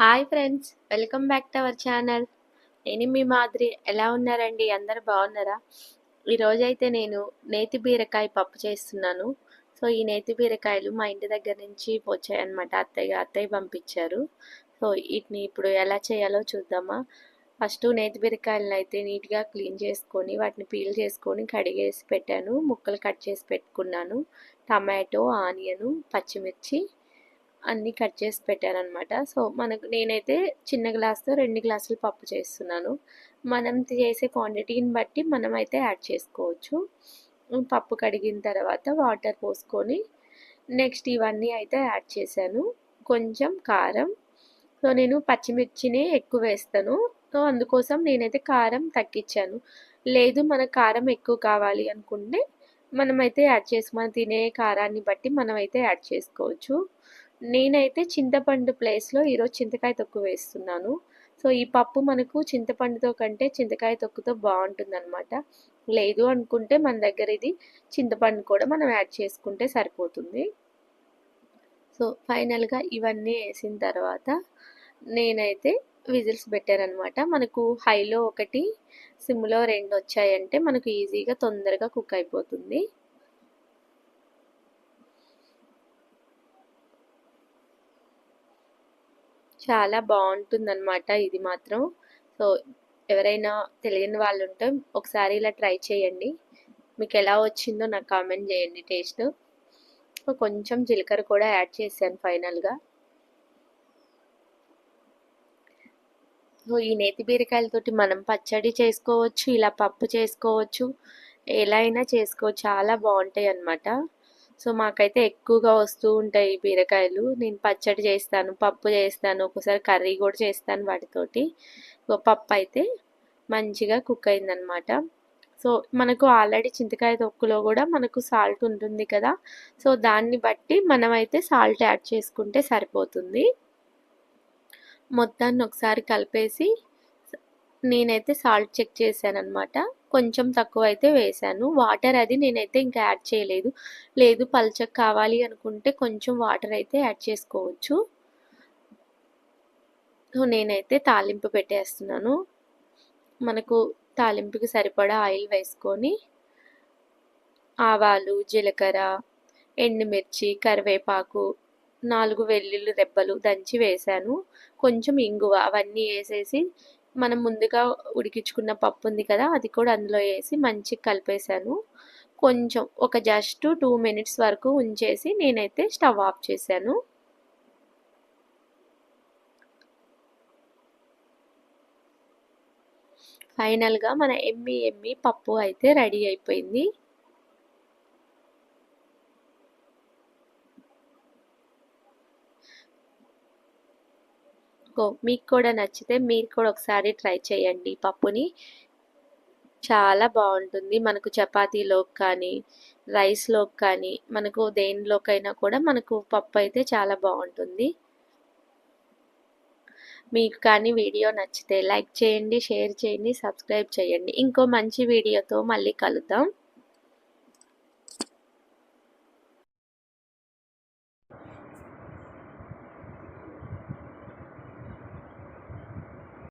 Hi friends welcome back to our channel. నేను మీ మాదిరి ఎలా ఉన్నారండి? అందరు బాగున్నారా? ఈరోజైతే నేను నేతి బీరకాయ పప్పు చేస్తున్నాను. సో ఈ నేతి బీరకాయలు మా ఇంటి దగ్గర నుంచి వచ్చాయన్నమాట. అత్తయ్య అత్తయ్య పంపించారు. సో వీటిని ఇప్పుడు ఎలా చేయాలో చూద్దామా? ఫస్ట్ నేతి బీరకాయలను అయితే నీట్గా క్లీన్ చేసుకొని వాటిని పీల్ చేసుకొని కడిగేసి పెట్టాను. ముక్కలు కట్ చేసి పెట్టుకున్నాను. టమాటో ఆనియను పచ్చిమిర్చి అన్నీ కట్ చేసి పెట్టారనమాట సో మనకు నేనైతే చిన్న గ్లాస్తో రెండు గ్లాసులు పప్పు చేస్తున్నాను. మనం చేసే క్వాంటిటీని బట్టి మనం అయితే యాడ్ చేసుకోవచ్చు. పప్పు కడిగిన తర్వాత వాటర్ పోసుకొని నెక్స్ట్ ఇవన్నీ అయితే యాడ్ చేశాను. కొంచెం కారం. సో నేను పచ్చిమిర్చిని ఎక్కువ వేస్తాను. సో అందుకోసం నేనైతే కారం తగ్గించాను. లేదు మన కారం ఎక్కువ కావాలి అనుకుంటే మనమైతే యాడ్ చేసి మనం తినే కారాన్ని బట్టి మనమైతే యాడ్ చేసుకోవచ్చు. నేనైతే చింతపండు ప్లేస్లో ఈరోజు చింతకాయ తొక్కు వేస్తున్నాను. సో ఈ పప్పు మనకు చింతపండుతో కంటే చింతకాయ తొక్కుతో బాగుంటుంది అనమాట లేదు అనుకుంటే మన దగ్గర ఇది చింతపండు కూడా మనం యాడ్ చేసుకుంటే సరిపోతుంది. సో ఫైనల్గా ఇవన్నీ వేసిన తర్వాత నేనైతే విజిల్స్ పెట్టారనమాట మనకు హైలో ఒకటి సిమ్లో రెండు వచ్చాయంటే మనకు ఈజీగా తొందరగా కుక్ అయిపోతుంది. చాలా బాగుంటుందన్నమాట ఇది మాత్రం. సో ఎవరైనా తెలియని వాళ్ళు ఉంటే ఒకసారి ఇలా ట్రై చేయండి. మీకు ఎలా వచ్చిందో నాకు కామెంట్ చేయండి టేస్ట్. కొంచెం జీలకర్ర కూడా యాడ్ చేశాను ఫైనల్గా. సో ఈ నేతి బీరకాయలతోటి మనం పచ్చడి చేసుకోవచ్చు ఇలా పప్పు చేసుకోవచ్చు ఎలా అయినా చేసుకోవచ్చు చాలా బాగుంటాయి అన్నమాట సో మాకైతే ఎక్కువగా వస్తూ ఉంటాయి బీరకాయలు. నేను పచ్చడి చేస్తాను పప్పు చేస్తాను ఒకసారి కర్రీ కూడా చేస్తాను వాటితోటి. పప్పు అయితే మంచిగా కుక్ అయిందనమాట. సో మనకు ఆల్రెడీ చింతకాయ తొక్కులో కూడా మనకు సాల్ట్ ఉంటుంది కదా. సో దాన్ని బట్టి మనమైతే సాల్ట్ యాడ్ చేసుకుంటే సరిపోతుంది. మొత్తాన్ని ఒకసారి కలిపేసి నేనైతే సాల్ట్ చెక్ చేశాను అనమాట కొంచెం తక్కువ అయితే వేశాను. వాటర్ అది నేనైతే ఇంకా యాడ్ చేయలేదు. లేదు పల్చక్ కావాలి అనుకుంటే కొంచెం వాటర్ అయితే యాడ్ చేసుకోవచ్చు. నేనైతే తాలింపు పెట్టేస్తున్నాను. మనకు తాలింపుకి సరిపడా ఆయిల్ వేసుకొని ఆవాలు జీలకర్ర ఎండుమిర్చి కరివేపాకు నాలుగు వెల్లుల్లి రెబ్బలు దంచి వేశాను. కొంచెం ఇంగువ అవన్నీ వేసేసి మనం ముందుగా ఉడికించుకున్న పప్పు ఉంది కదా అది కూడా అందులో వేసి మంచిగా కలిపేశాను. కొంచెం ఒక జస్ట్ టూ మినిట్స్ వరకు ఉంచేసి నేనైతే స్టవ్ ఆఫ్ చేశాను. ఫైనల్గా మన ఎమ్మి ఎమ్మి పప్పు అయితే రెడీ అయిపోయింది. మీకు కూడా నచ్చితే మీరు కూడా ఒకసారి ట్రై చేయండి. పప్పుని చాలా బాగుంటుంది. మనకు చపాతీలోకి కానీ రైస్లోకి కానీ మనకు దేనిలోకైనా కూడా మనకు పప్పు అయితే చాలా బాగుంటుంది. మీకు కానీ వీడియో నచ్చితే లైక్ చేయండి షేర్ చేయండి సబ్స్క్రైబ్ చేయండి. ఇంకో మంచి వీడియోతో మళ్ళీ కలుద్దాం.